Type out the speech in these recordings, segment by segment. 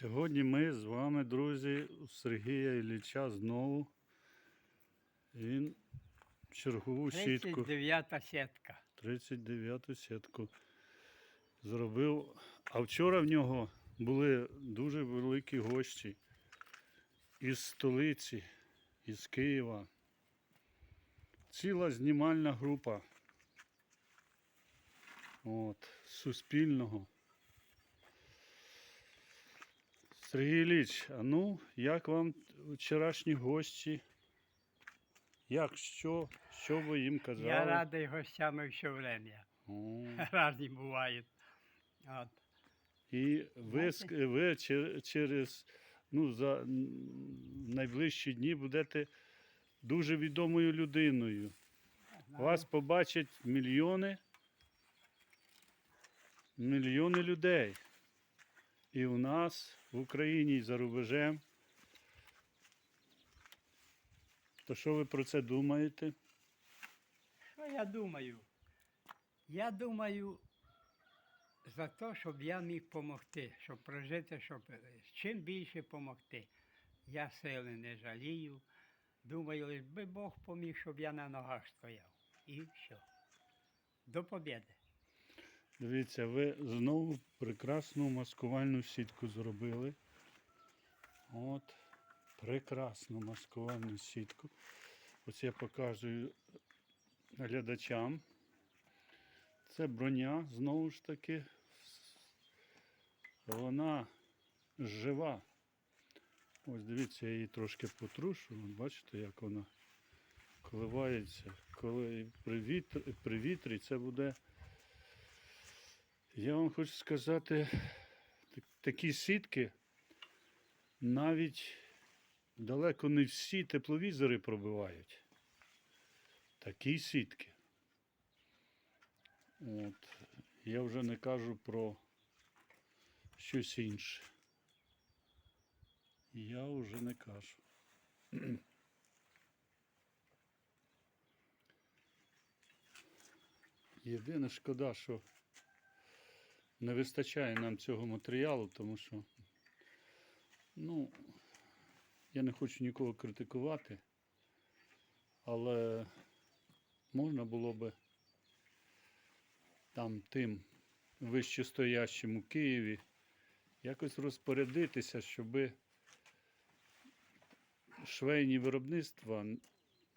Сьогодні ми з вами, друзі, у Сергія Ілліча знову. Він чергову сітку, 39 сітка. 39-ту сітку зробив. А вчора в нього були дуже великі гості із столиці, із Києва. Ціла знімальна група. От, Суспільного. Сергій Ілліч, а ну, як вам вчорашні гості? Як, що, що ви їм казали? Я радий гостями все время. Разні бувають. От. І ви, ви через ну, за найближчі дні будете дуже відомою людиною. Вас побачать мільйони, мільйони людей. І у нас в Україні, і за рубежем. То що ви про це думаєте? Що я думаю? Я думаю за те, щоб я міг допомогти, щоб прожити, щоб е, чим більше допомогти. Я сили не жалію. Думаю, лиш би Бог поміг, щоб я на ногах стояв. І все. До побєди. Дивіться, ви знову прекрасну маскувальну сітку зробили. От, прекрасну маскувальну сітку. Ось я показую глядачам. Це броня, знову ж таки. Вона жива. Ось дивіться, я її трошки потрушу. Бачите, як вона коливається. Коли при вітрі, при вітрі це буде. Я вам хочу сказати, такі сітки навіть далеко не всі тепловізори пробивають. Такі сітки. От. Я вже не кажу про щось інше. Я вже не кажу. Єдине шкода, що не вистачає нам цього матеріалу, тому що, ну, я не хочу нікого критикувати, але можна було би там тим вищестоящим у Києві якось розпорядитися, щоб швейні виробництва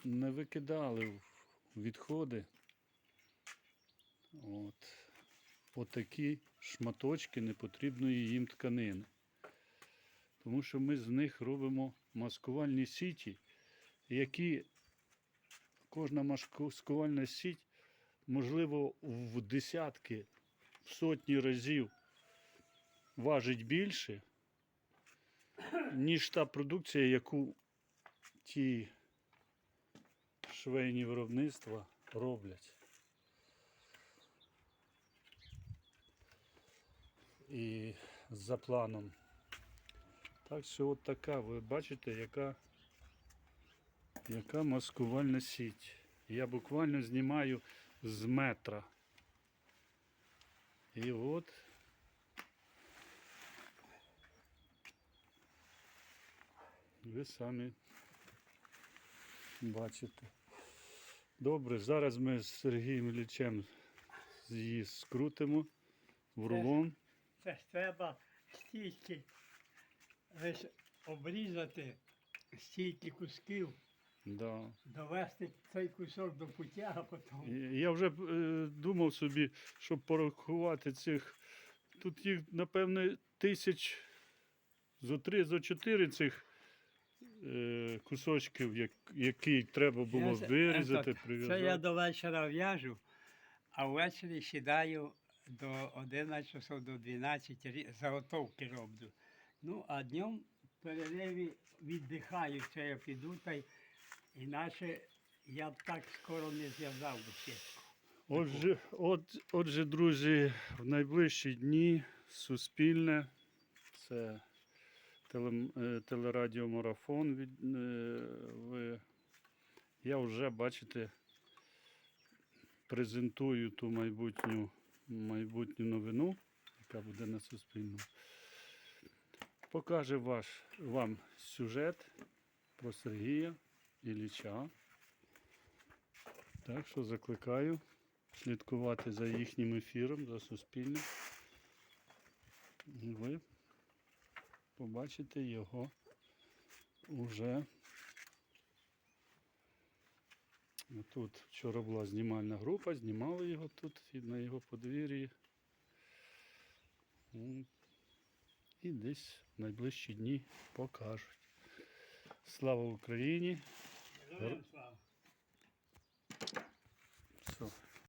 не викидали відходи. От отакі шматочки непотрібної їм тканини. Тому що ми з них робимо маскувальні сіті, які кожна маскувальна сіть, можливо, в десятки, в сотні разів важить більше, ніж та продукція, яку ті швейні виробництва роблять. І за планом. Так що от така, ви бачите, яка, яка маскувальна сіть. Я буквально знімаю з метра. І от ви самі бачите. Добре, зараз ми з Сергієм Іллічем її скрутимо в рулон. Це ж треба стільки лише обрізати стільки кусків, Да. довести цей кусок до пуття, а потім. Я вже е, думав собі, щоб порахувати цих. Тут їх, напевне, тисяч зо три, зо чотири цих е, кусочків, як, які треба було Я вирізати, Антон. Це я до вечора в'яжу, а ввечері сідаю до 11 часов, до 12 заготовки роблю. Ну, а днем в перериві віддихаю, це я піду, та іначе я б так скоро не зв'язав би сітку. Отже, от, отже, друзі, в найближчі дні Суспільне, це теле, телерадіомарафон. Від, е, ви, я вже, бачите, презентую ту майбутню, майбутню новину, яка буде на Суспільному. покаже ваш, вам сюжет про Сергія Ілліча. Так що закликаю слідкувати за їхнім ефіром, за суспільним. І ви побачите його уже. Тут вчора була знімальна група, знімали його тут і на його подвір'ї. І десь в найближчі дні покажуть. Слава Україні! Героям слава!